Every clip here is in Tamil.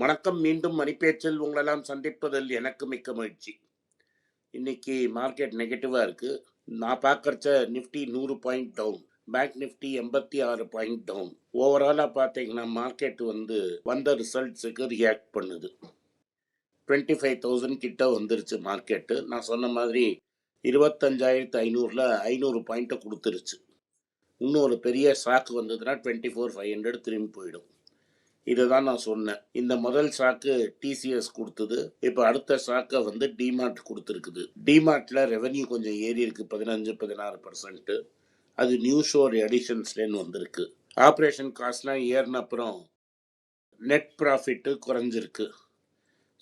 வணக்கம் மீண்டும் மணிப்பேச்சில் உங்களெல்லாம் சந்திப்பதில் எனக்கு மிக்க மகிழ்ச்சி. இன்னைக்கு மார்க்கெட் நெகட்டிவாக இருக்குது நான் பார்க்குறச்ச நிஃப்டி நூறு பாயிண்ட் டவுன் பேங்க் நிஃப்டி எண்பத்தி ஆறு பாயிண்ட் டவுன் ஓவராலாக பார்த்தீங்கன்னா மார்க்கெட் வந்து வந்த ரிசல்ட்ஸுக்கு ரியாக்ட் பண்ணுது. டுவெண்ட்டி ஃபைவ் தௌசண்ட் கிட்ட வந்துருச்சு மார்க்கெட்டு நான் சொன்ன மாதிரி இருபத்தஞ்சாயிரத்து ஐநூறில் ஐநூறு பாயிண்ட்டை கொடுத்துருச்சு. இன்னும் ஒரு பெரிய ஷாக் வந்ததுன்னா டுவெண்ட்டி ஃபோர் ஃபைவ் ஹண்ட்ரட் திரும்பி போயிடும். இதை தான் நான் சொன்னேன். இந்த முதல் ஸ்டாக்கு டிசிஎஸ் கொடுத்தது. இப்போ அடுத்த ஸ்டாக்கை வந்து டிமார்ட் கொடுத்துருக்குது. டிமார்ட்டில் ரெவன்யூ கொஞ்சம் ஏறி இருக்கு. பதினஞ்சு பதினாறு பர்சன்ட்டு அது நியூ ஷோர் எடிஷன்ஸ்லேன்னு வந்திருக்கு. ஆப்ரேஷன் காஸ்ட்லாம் ஏறின அப்புறம் நெட் ப்ராஃபிட்டு குறைஞ்சிருக்கு.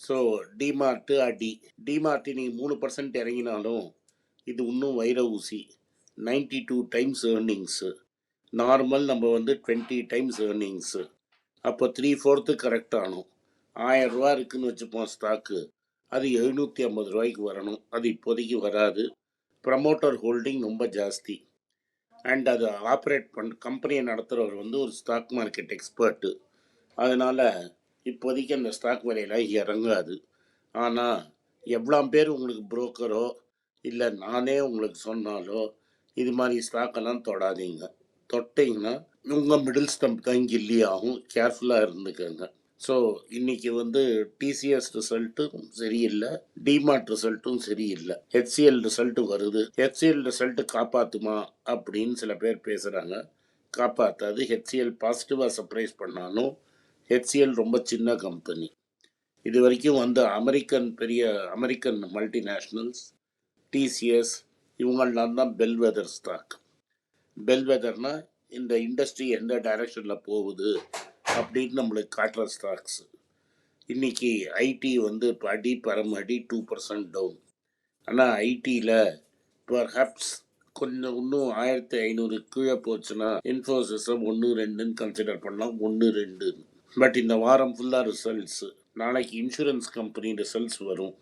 ஸோ டிமார்ட்டு அடி. டிமார்ட் நீ மூணு பர்சன்ட் இறங்கினாலும் இது இன்னும் வைர ஊசி. Ninety two times earnings normal நம்ம வந்து டுவெண்ட்டி டைம்ஸ் ஏர்னிங்ஸு அப்போ த்ரீ ஃபோர்த்து கரெக்ட் ஆகணும் ஆயிரம் ரூபா இருக்குன்னு வச்சுப்போம் ஸ்டாக்கு அது எழுநூற்றி ஐம்பது ரூபாய்க்கு வரணும். அது இப்போதைக்கு வராது. ப்ரமோட்டர் ஹோல்டிங் ரொம்ப ஜாஸ்தி. அண்ட் அது ஆப்ரேட் பண் கம்பெனியை நடத்துகிறவர் வந்து ஒரு ஸ்டாக் மார்க்கெட் எக்ஸ்பர்ட்டு அதனால் இப்போதைக்கு அந்த ஸ்டாக் விலையெல்லாம் இறங்காது. ஆனால் எவ்வளோ பேர் உங்களுக்கு புரோக்கரோ இல்லை நானே உங்களுக்கு சொன்னாலோ இது மாதிரி ஸ்டாக்கெல்லாம் தொடாதீங்க. தொட்டிங்கன்னா உங்கள் மிடில் ஸ்டம்ப் தான் கில்லி ஆகும். கேர்ஃபுல்லாக இருந்துக்கோங்க. ஸோ இன்னைக்கு வந்து டிசிஎஸ் ரிசல்ட்டும் சரியில்லை. டிமார்ட் ரிசல்ட்டும் சரியில்லை. ஹெச்சிஎல் ரிசல்ட்டு வருது. ஹெச்சிஎல் ரிசல்ட்டு காப்பாற்றுமா அப்படின்னு சில பேர் பேசுகிறாங்க காப்பாற்றாது ஹெச்சிஎல் பாசிட்டிவாக சர்ப்ரைஸ் பண்ணாலும் ஹெச்சிஎல் ரொம்ப சின்ன கம்பெனி இது வரைக்கும் வந்து அமெரிக்கன் பெரிய அமெரிக்கன் மல்டிநேஷ்னல்ஸ் டிசிஎஸ் இவங்களாம் தான் பெல்வெதர் ஸ்டாக் பெல்வெதர்னால் இந்த இண்டஸ்ட்ரி எந்த டைரக்ஷனில் போகுது அப்படின்னு நம்மளுக்கு காட்டுற ஸ்டாக்ஸ் இன்றைக்கி ஐடி வந்து இப்போ அடி பரமடி அடி டூ பர்சன்ட் டவுன் ஆனால் ஐடியில் பர்ஹாப்ஸ் கொஞ்சம் இன்னும் ஆயிரத்தி ஐநூறு கீழே போச்சுன்னா இன்ஃபோசிஸை ஒன்று ரெண்டுன்னு கன்சிடர் பண்ணலாம் ஒன்று ரெண்டு பட் இந்த வாரம் ஃபுல்லாக ரிசல்ட்ஸு நாளைக்கு இன்சூரன்ஸ் கம்பெனி ரிசல்ட்ஸ் வரும்.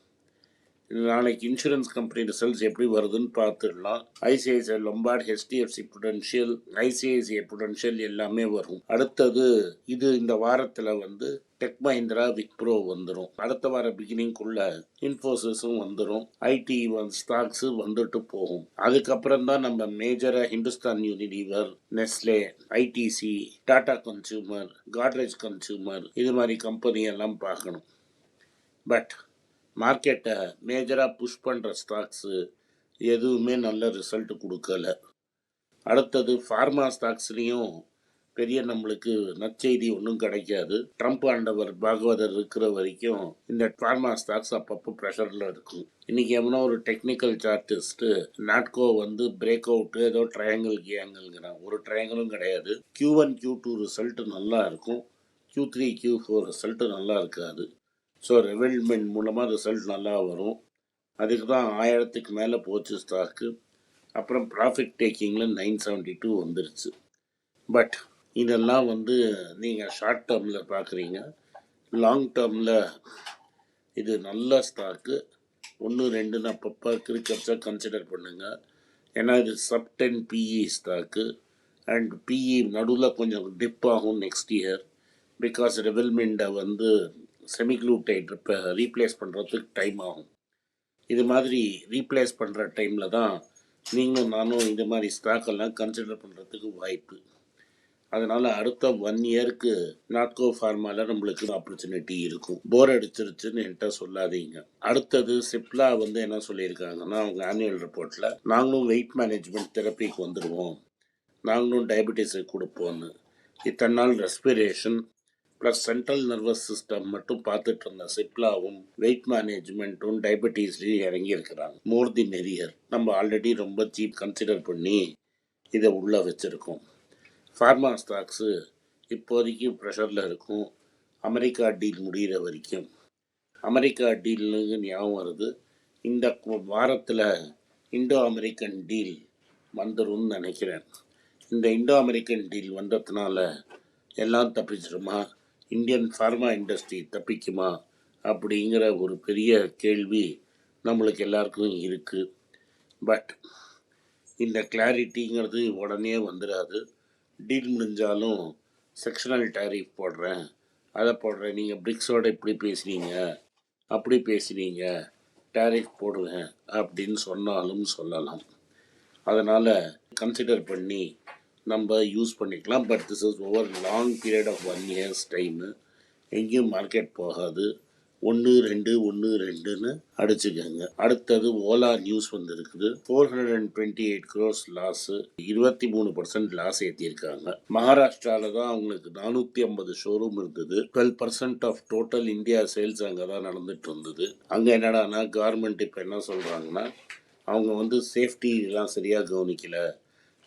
நாளைக்கு இன்சூரன்ஸ் கம்பெனி ரிசல்ட்ஸ் எப்படி வருதுன்னு பார்த்துடலாம். ICICI Lombard HDFC Prudential ICICI Prudential எல்லாமே வரும். அடுத்தது இது இந்த வாரத்தில் வந்து டெக் மஹிந்திரா விக்ப்ரோ வந்துடும் அடுத்த வார பிகினிங்குள்ள இன்ஃபோசிஸும் வந்துடும் ஐடி ஸ்டாக்ஸு வந்துட்டு போகும். அதுக்கப்புறம் தான் நம்ம மேஜராக Hindustan Unilever Nestle ITC Tata consumer Godrej consumer இது மாதிரி கம்பெனி எல்லாம் பார்க்கணும். பட் மார்க்கெட்டை மேஜராக புஷ் பண்ணுற ஸ்டாக்ஸு எதுவுமே நல்ல ரிசல்ட் கொடுக்கல. அடுத்தது ஃபார்மா ஸ்டாக்ஸ்லேயும் பெரிய நம்மளுக்கு நற்செய்தி ஒன்றும் கிடைக்காது. ட்ரம்ப் ஆண்டவர் பாகவதர் இருக்கிற வரைக்கும் இந்த ஃபார்மா ஸ்டாக்ஸ் அப்பப்போ ப்ரெஷரில் இருக்கும். இன்றைக்கி எவனோ ஒரு டெக்னிக்கல் சார்ட்டிஸ்ட்டு நாட்கோ வந்து பிரேக் அவுட்டு ஏதோ ட்ரையாங்கிள் கியாங்கிள்ங்கிறான் ஒரு ட்ரையாங்கிளும் கிடையாது. Q one Q two result நல்லா இருக்கும். Q three Q four result நல்லா இருக்காது. ஸோ ரெவெல்மெண்ட் மூலமாக ரிசல்ட் நல்லா வரும். அதுக்கு தான் ஆயிரத்துக்கு மேலே போச்சு ஸ்டாக்கு அப்புறம் ப்ராஃபிட் டேக்கிங்கில் நைன் செவன்ட்டி டூ வந்துருச்சு. பட் இதெல்லாம் வந்து நீங்கள் ஷார்ட் டேர்மில் பார்க்குறீங்க லாங் டேர்மில் இது நல்ல ஸ்டாக்கு ஒன்று ரெண்டுன்னு அப்பப்போ கிரிக்கெட்ஸாக கன்சிடர் பண்ணுங்கள் ஏன்னா இது sub ten PE stock and PE நடுவில் கொஞ்சம் டிப் ஆகும் நெக்ஸ்ட் இயர் பிகாஸ் ரெவெல்மெண்ட்டை வந்து செமிக்ளூட்டைட் ரீப்ளேஸ் பண்ணுறதுக்கு டைம் ஆகும். இது மாதிரி ரீப்ளேஸ் பண்ணுற டைமில் தான் நீங்களும் நானும் இந்த மாதிரி ஸ்டாக்கெல்லாம் கன்சிடர் பண்ணுறதுக்கு வாய்ப்பு. அதனால் அடுத்த ஒன் இயருக்கு நாட்கோ ஃபார்மாவில் நம்மளுக்கு ஆப்பர்ச்சுனிட்டி இருக்கும். போர் அடிச்சிருச்சுன்னு என்கிட்ட சொல்லாதீங்க. அடுத்தது சிப்லா வந்து என்ன சொல்லியிருக்காங்கன்னா அவங்க ஆனுவல் ரிப்போர்ட்டில் நாங்களும் வெயிட் மேனேஜ்மெண்ட் தெரப்பிக்கு வந்துடுவோம் நாங்களும் டயபெட்டிஸை கொடுப்போம்னு. இத்தனை நாள் respiration plus central nervous system மட்டும் பார்த்துட்டு இருந்த சிப்லாவும் வெயிட் மேனேஜ்மெண்ட்டும் டயபெட்டிஸ்லையும் இறங்கியிருக்கிறாங்க. மோர் தி மெரியர் நம்ம ஆல்ரெடி ரொம்ப சீப் கன்சிடர் பண்ணி இதை உள்ளே வச்சுருக்கோம். ஃபார்மா ஸ்டாக்ஸு இப்போதைக்கு ப்ரெஷரில் இருக்கும். அமெரிக்கா டீல் முடிகிற வரைக்கும். அமெரிக்கா டீல்னு ஞாபகம் வருது. இந்த வாரத்தில் இண்டோ அமெரிக்கன் டீல் வந்துரும்னு நினைக்கிறேன். இந்த இண்டோ அமெரிக்கன் டீல் வந்ததுனால எல்லாம் தப்பிச்சிருமா? இந்தியன் ஃபார்மா இண்டஸ்ட்ரி தப்பிக்குமா அப்படிங்கிற ஒரு பெரிய கேள்வி நம்மளுக்கு எல்லாருக்கும் இருக்குது பட் இந்த கிளாரிட்டிங்கிறது உடனே வந்துடாது டீல் முடிஞ்சாலும் செக்ஷனல் டேரிஃப் போடுறேன். அதை போடுறேன். நீங்கள் பிரிக்ஸோடு இப்படி பேசுனீங்க அப்படி பேசுனீங்க டேரிஃப் போடுவேன் அப்படின்னு சொன்னாலும் சொல்லலாம். அதனால் கன்சிடர் பண்ணி நம்ம யூஸ் பண்ணிக்கலாம் but this is over long period of one years time எங்கேயும் மார்க்கெட் போகாது. ஒன்று ரெண்டு ஒன்று ரெண்டுன்னு அடிச்சுக்கோங்க. அடுத்தது ஓலா நியூஸ் வந்திருக்குது. Four hundred and twenty eight crores loss இருபத்தி மூணு பர்சன்ட் லாஸ் ஏற்றிருக்காங்க மகாராஷ்டிராவில் தான் அவங்களுக்கு நானூற்றி ஐம்பது ஷோரூம் இருந்தது twelve percent of total India sales அங்கே தான் நடந்துட்டு இருந்தது. அங்கே என்னடானா கவர்மெண்ட் இப்போ என்ன சொல்கிறாங்கன்னா அவங்க வந்து சேஃப்டிலாம் சரியாக கவனிக்கல.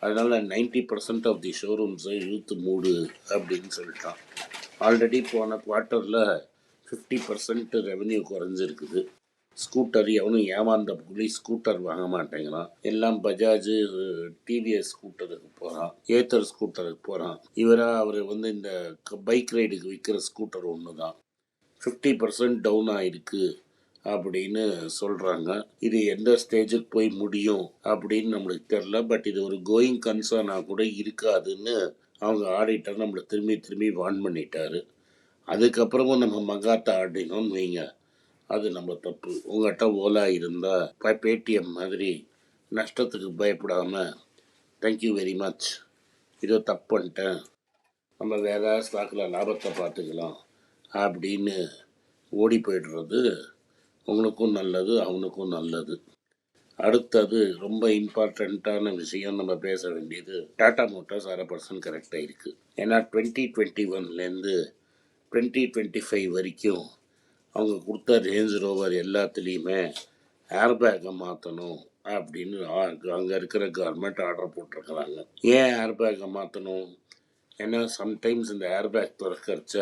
அதனால் நைன்டி பர்சன்ட் ஆஃப் தி ஷோரூம்ஸை இழுத்து மூடு அப்படின்னு சொல்லிட்டான். ஆல்ரெடி போன குவார்ட்டரில் ஃபிஃப்டி பர்சன்ட் ரெவன்யூ குறைஞ்சிருக்குது. ஸ்கூட்டர் எவனும் ஏமாந்த புள்ளி ஸ்கூட்டர் வாங்க மாட்டேங்கிறான். எல்லாம் பஜாஜ் டிவிஎஸ் ஸ்கூட்டருக்கு போகிறான் ஏத்தர் ஸ்கூட்டருக்கு போகிறான் இவராக அவர் வந்து இந்த பைக் ரைடுக்கு விற்கிற ஸ்கூட்டர் ஒன்று தான் ஃபிஃப்டி பர்சன்ட் டவுன் ஆகிருக்கு அப்படின்னு சொல்கிறாங்க இது எந்த ஸ்டேஜுக்கு போய் முடியும் அப்படின்னு நம்மளுக்கு தெரில பட் இது ஒரு கோயிங் கன்சர்னாக கூட இருக்காதுன்னு அவங்க ஆடிட்டர் நம்மளை திரும்பி திரும்பி வார்ன் பண்ணிட்டாரு. அதுக்கப்புறமும் நம்ம மகாத்தா ஆடினோம்னு வைங்க. அது நம்ம தப்பு. உங்கள்கிட்ட ஓலா இருந்தால் பேடிஎம் மாதிரி நஷ்டத்துக்கு பயப்படாமல் தேங்க்யூ வெரி மச் இதோ தப்பு பண்ணிட்டேன். நம்ம வேற ஸ்டாக்கில் லாபத்தை பார்த்துக்கலாம் அப்படின்னு ஓடி போயிடுறது உங்களுக்கும் நல்லது அவனுக்கும் நல்லது. அடுத்தது ரொம்ப இம்பார்ட்டண்ட்டான விஷயம் நம்ம பேச வேண்டியது டாடா மோட்டார்ஸ் அரை பர்சன்ட் கரெக்டாக இருக்குது ஏன்னா டுவெண்ட்டி டுவெண்ட்டி ஒன்லேருந்து டுவெண்ட்டி டுவெண்ட்டி ஃபைவ் வரைக்கும் அவங்க கொடுத்த ரேஞ்ச் ரோவர் எல்லாத்துலேயுமே ஏர்பேக்கை மாற்றணும் அப்படின்னு அங்கே இருக்கிற கவர்மெண்ட் ஆர்டர் போட்டிருக்கிறாங்க. ஏன் ஏர்பேக்கை மாற்றணும் ஏன்னா சம்டைம்ஸ் இந்த ஏர்பேக் திறக்கறச்ச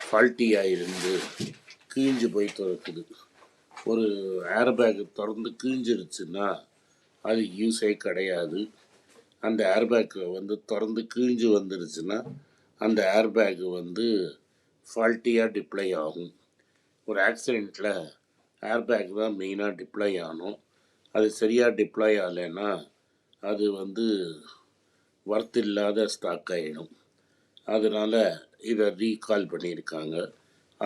ஃபால்ட்டியாக இருந்து கீஞ்சு போய் திறக்குது. ஒரு ஏர் பேக் திறந்து கீஞ்சிருச்சுன்னா அது யூஸே கிடையாது. அந்த ஏர் பேக் வந்து திறந்து கீஞ்சு வந்துருச்சுன்னா அந்த ஏர் பேக் வந்து ஃபால்ட்டியாக டிப்ளை ஆகும். ஒரு ஆக்சிடெண்ட்டில் ஏர் பேக் தான் மெயினாக டிப்ளை ஆகணும் அது சரியாக டிப்ளை ஆகலைன்னா அது வந்து ஒர்த் இல்லாத ஸ்டாக் ஆகிடும் அதனால் இதை ரீகால் பண்ணியிருக்காங்க.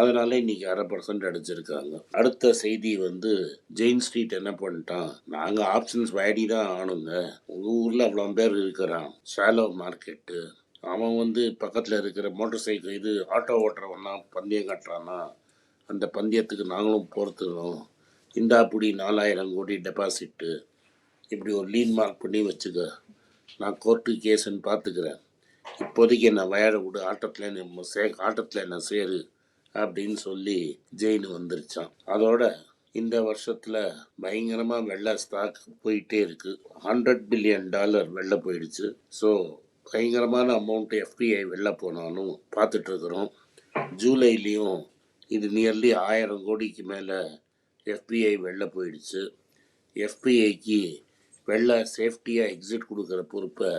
அதனால இன்னைக்கு அரை பர்சன்ட் அடிச்சிருக்காங்க. அடுத்த செய்தி வந்து ஜெயின் ஸ்ட்ரீட் என்ன பண்ணிட்டான்? நாங்கள் ஆப்ஷன்ஸ் வேடி தான் ஆனுங்க உங்கள் ஊரில் அவ்வளோ பேர் இருக்கிறான். ஷாலோ மார்க்கெட்டு அவன் வந்து பக்கத்தில் இருக்கிற மோட்டார் சைக்கிள் இது ஆட்டோ ஓட்டுறவனா பந்தயம் கட்டுறான்னா அந்த பந்தயத்துக்கு நாங்களும் பொறுத்துக்கிறோம் இந்தா அப்படி நாலாயிரம் கோடி டெபாசிட்டு இப்படி ஒரு லீன் மார்க் பண்ணி வச்சுக்க. நான் கோர்ட்டு கேஸுன்னு பார்த்துக்கிறேன் இப்போதைக்கு என்னை விளையாட விடு ஆட்டத்தில் என்ன சே ஆட்டத்தில் என்ன சேரு? அப்படின்னு சொல்லி ஜெயின் வந்துருச்சான் அதோட இந்த வருஷத்தில் பயங்கரமாக வெள்ளை ஸ்டாக் போயிட்டே இருக்கு. ஹண்ட்ரட் பில்லியன் டாலர் வெளில போயிடுச்சு. ஸோ பயங்கரமான அமௌண்ட் எஃபிஐ வெளில போனாலும் பார்த்துட்டு இருக்கிறோம். ஜூலைலேயும் இது நியர்லி ஆயிரம் கோடிக்கு மேலே எஃபிஐ வெளில போயிடுச்சு. எஃபிஐக்கு வெளில சேஃப்டியாக எக்ஸிட் கொடுக்குற பொறுப்பை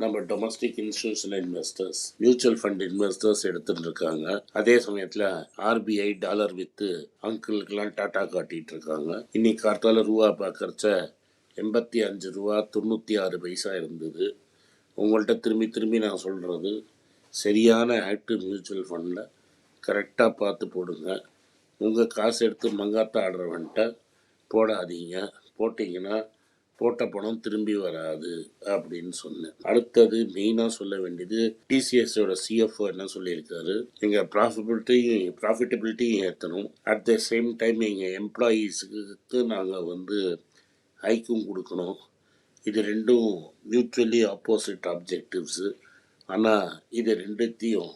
நம்ம domestic institutional investors mutual fund investors எடுத்துட்டு இருக்காங்க அதே சமயத்தில் ஆர்பிஐ டாலர் வித்து அங்கிளுக்கெல்லாம் டாட்டா காட்டிட்டு இருக்காங்க இன்னைக்கு கார்த்தால ரூபா பார்க்கறச்ச எண்பத்தி அஞ்சு ரூபா தொண்ணூற்றி ஆறு பைசா இருந்தது. உங்கள்கிட்ட திரும்பி திரும்பி நான் சொல்கிறது சரியான ஆக்டிவ் மியூச்சுவல் ஃபண்டில் கரெக்டாக பார்த்து போடுங்க. உங்கள் காசு எடுத்து மங்காத்த ஆடுறவன்ட்ட போடாதீங்க. போட்டிங்கன்னா போட்ட பணம் திரும்பி வராது அப்படின்னு சொன்னேன். அடுத்தது மெயினாக சொல்ல வேண்டியது டிசிஎஸோட சிஎஃப்ஓ என்ன சொல்லியிருக்காரு? எங்கள் ப்ராஃபிபிலிட்டியும் ப்ராஃபிட்டபிலிட்டியும் ஏற்றணும். அட் த சேம் டைம் எங்கள் எம்ப்ளாயீஸுக்கு நாங்கள் வந்து ஹைக்கும் கொடுக்கணும். இது ரெண்டும் மியூச்சுவலி ஆப்போசிட் ஆப்ஜெக்டிவ்ஸு ஆனால் இது ரெண்டுத்தையும்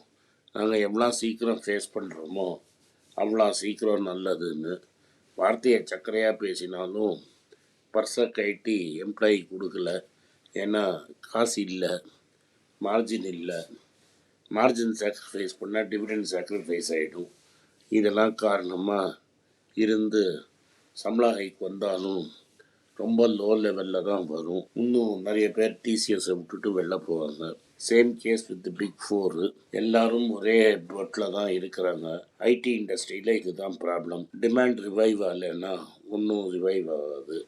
நாங்கள் எவ்வளோ சீக்கிரம் ஃபேஸ் பண்ணுறோமோ அவ்வளோ சீக்கிரம் நல்லதுன்னு வார்த்தையை சக்கரையாக பேசினாலும் பர்ஸை கட்டி எம்ப்ளாயி கொடுக்கல. ஏன்னா காசு இல்லை மார்ஜின் இல்லை. மார்ஜின் சாக்ரிஃபைஸ் பண்ணால் டிவிடெண்ட் சாக்ரிஃபைஸ் ஆகிடும் இதெல்லாம் காரணமாக இருந்து சம்பள ஹைக் வந்தாலும் ரொம்ப லோ லெவலில் தான் வரும். இன்னும் நிறைய பேர் டிசிஎஸை விட்டுட்டு வெளில போவாங்க. Same case with big four எல்லாரும் ஒரே போட்டில் தான் இருக்கிறாங்க. ஐடி இண்டஸ்ட்ரியில் இதுதான் ப்ராப்ளம் டிமாண்ட் ரிவைவ் ஆகலைன்னா ஒன்றும் ரிவைவ் ஆகாது.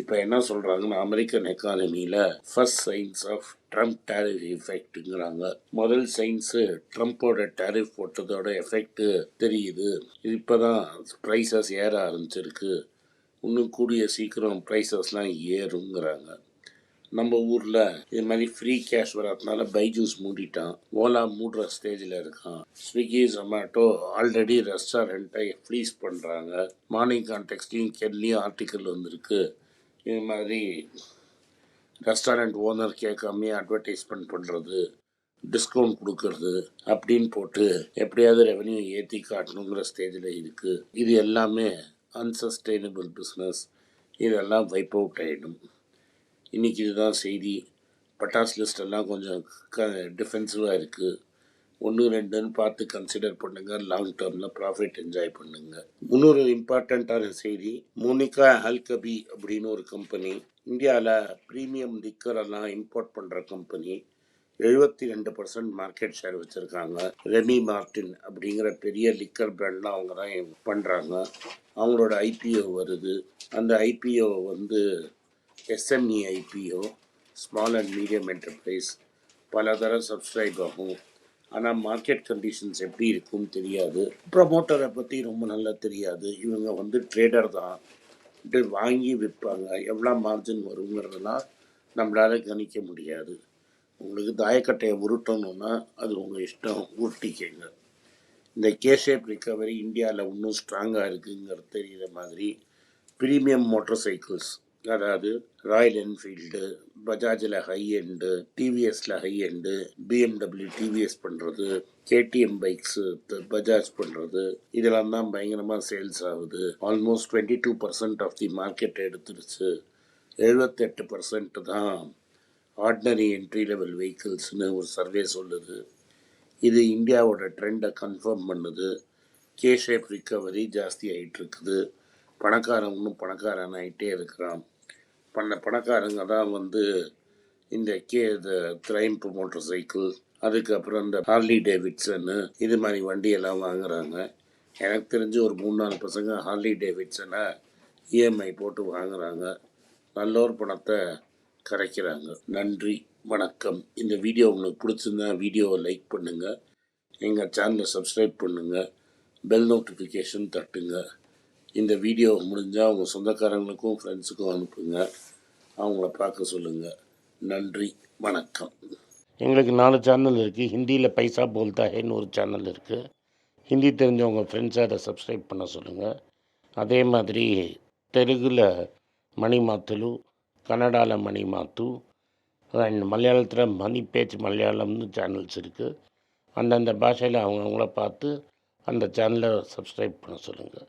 இப்போ என்ன சொல்கிறாங்கன்னா American எக்கானமியில் first signs of Trump tariff எஃபெக்ட்டுங்கிறாங்க முதல் சைன்ஸு ட்ரம்ப்போட டேரிஃப் போட்டதோட எஃபெக்ட்டு தெரியுது. இப்போ தான் ப்ரைஸஸ் ஏற ஆரம்பிச்சிருக்கு. இன்னும் கூடிய சீக்கிரம் ப்ரைஸஸ்லாம் ஏறுங்கிறாங்க. நம்ம ஊரில் இது மாதிரி ஃப்ரீ கேஷ் வராதனால பைஜூஸ் மூடிட்டான். ஓலா மூடுற ஸ்டேஜில் இருக்கான். ஸ்விக்கி ஜொமேட்டோ ஆல்ரெடி ரெஸ்டாரண்ட்டை ஃப்ரீஸ் பண்ணுறாங்க மார்னிங் கான்டெக்ட்லையும் கெல்லையும் ஆர்டிக்கல் வந்திருக்கு. இது மாதிரி ரெஸ்டாரண்ட் ஓனர் கேட்காமே அட்வர்டைஸ்மெண்ட் பண்ணுறது டிஸ்கவுண்ட் கொடுக்கறது அப்படின்னு போட்டு எப்படியாவது ரெவன்யூ ஏற்றி காட்டணுங்கிற ஸ்டேஜில் இருக்குது இது எல்லாமே அன்சஸ்டைனபிள் பிஸ்னஸ் இதெல்லாம் வைப் அவுட் ஆகிடும் இன்றைக்கி இதுதான் செய்தி. பட்டாஸ் லிஸ்ட் எல்லாம் கொஞ்சம் க டிஃபென்சிவாக இருக்குது ஒன்று ரெண்டுன்னு பார்த்து கன்சிடர் பண்ணுங்கள் லாங் டேர்மில் ப்ராஃபிட் என்ஜாய் பண்ணுங்கள் இன்னொரு இம்பார்ட்டண்ட்டான செய்தி மோனிகா ஆல்கபி அப்படின்னு ஒரு கம்பெனி இந்தியாவில் ப்ரீமியம் லிக்கர் எல்லாம் இம்போர்ட் பண்ணுற கம்பெனி எழுபத்தி ரெண்டு பர்சன்ட் மார்க்கெட் ஷேர் வச்சுருக்காங்க. ரெமி மார்டின் அப்படிங்கிற பெரிய லிக்கர் பிராண்ட்லாம் அவங்க தான் பண்ணுறாங்க அவங்களோட ஐபிஓ வருது. அந்த ஐபிஓ வந்து SME IPO small and medium enterprise பல தடவை சப்ஸ்கிரைப் ஆகும். ஆனால் மார்க்கெட் கண்டிஷன்ஸ் எப்படி இருக்கும்னு தெரியாது. ப்ரமோட்டரை பற்றி ரொம்ப நல்லா தெரியாது. இவங்க வந்து ட்ரேடர் தான். வாங்கி விற்பாங்க. எவ்வளோ மார்ஜின் வருங்கிறதெல்லாம் நம்மளால் கணிக்க முடியாது. உங்களுக்கு தாயக்கட்டையை உருட்டணும்னா அது உங்கள் இஷ்டம். உருட்டிக்கங்க. இந்த கேஷேப் ரிகவரி இந்தியாவில் இன்னும் ஸ்ட்ராங்காக இருக்குங்கிறது தெரிகிற மாதிரி ப்ரீமியம் மோட்டார் சைக்கிள்ஸ் அதாவது ராயல் என்ஃபீல்டு பஜாஜில் ஹை எண்டு டிவிஎஸில் ஹை எண்டு பிஎம்டபிள்யூ டிவிஎஸ் பண்ணுறது கேடிஎம் பைக்ஸு பஜாஜ் பண்ணுறது இதெல்லாம் தான் பயங்கரமாக சேல்ஸ் ஆகுது. Almost twenty two percent of the market எடுத்துருச்சு. எழுபத்தெட்டு பர்சன்ட் தான் ஆர்டினரி என்ட்ரி லெவல் வெஹிக்கிள்ஸ்னு ஒரு சர்வே சொல்லுது. இது இந்தியாவோட ட்ரெண்டை கன்ஃபார்ம் பண்ணுது. கே ஷேப் ரிக்கவரி ஜாஸ்தி ஆகிட்டு இருக்குது. பணக்காரன் இன்னும் பணக்காரன் ஆகிட்டே இருக்கிறான். பண்ண பணக்காரங்க தான் வந்து இந்த கே இந்த மோட்டர் சைக்கிள் அதுக்கப்புறம் இந்த ஹார்லி டேவிட்சனு இது மாதிரி வண்டியெல்லாம் வாங்குறாங்க. எனக்கு தெரிஞ்சு ஒரு மூணு நாலு பசங்க ஹார்லி டேவிட்சனை இஎம்ஐ போட்டு வாங்குறாங்க. நல்லோர் பணத்தை கரைக்கிறாங்க. நன்றி வணக்கம். இந்த வீடியோ உங்களுக்கு பிடிச்சிருந்தா வீடியோவை லைக் பண்ணுங்கள் எங்கள் சேனலை சப்ஸ்கிரைப் பண்ணுங்கள் பெல் நோட்டிஃபிகேஷன் தட்டுங்க. இந்த வீடியோ முடிஞ்சால் உங்கள் சொந்தக்காரங்களுக்கும் ஃப்ரெண்ட்ஸுக்கும் அனுப்புங்க. அவங்கள பார்க்க சொல்லுங்கள் நன்றி. வணக்கம். எங்களுக்கு நாலு சேனல் இருக்குது ஹிந்தியில் பைசா போல்தா ஹேன்னு ஒரு சேனல் இருக்குது ஹிந்தி தெரிஞ்சவங்க ஃப்ரெண்ட்ஸை அதை சப்ஸ்கிரைப் பண்ண சொல்லுங்கள் அதே மாதிரி தெலுங்கில் மணி மாத்துலு கன்னடாவில் மணி மாத்து அண்ட் மலையாளத்தில் மணி பேச்சு மலையாளம்னு சேனல்ஸ் இருக்குது அந்தந்த பாஷையில் அவங்கவுங்கள பார்த்து அந்த சேனலை சப்ஸ்கிரைப் பண்ண சொல்லுங்கள்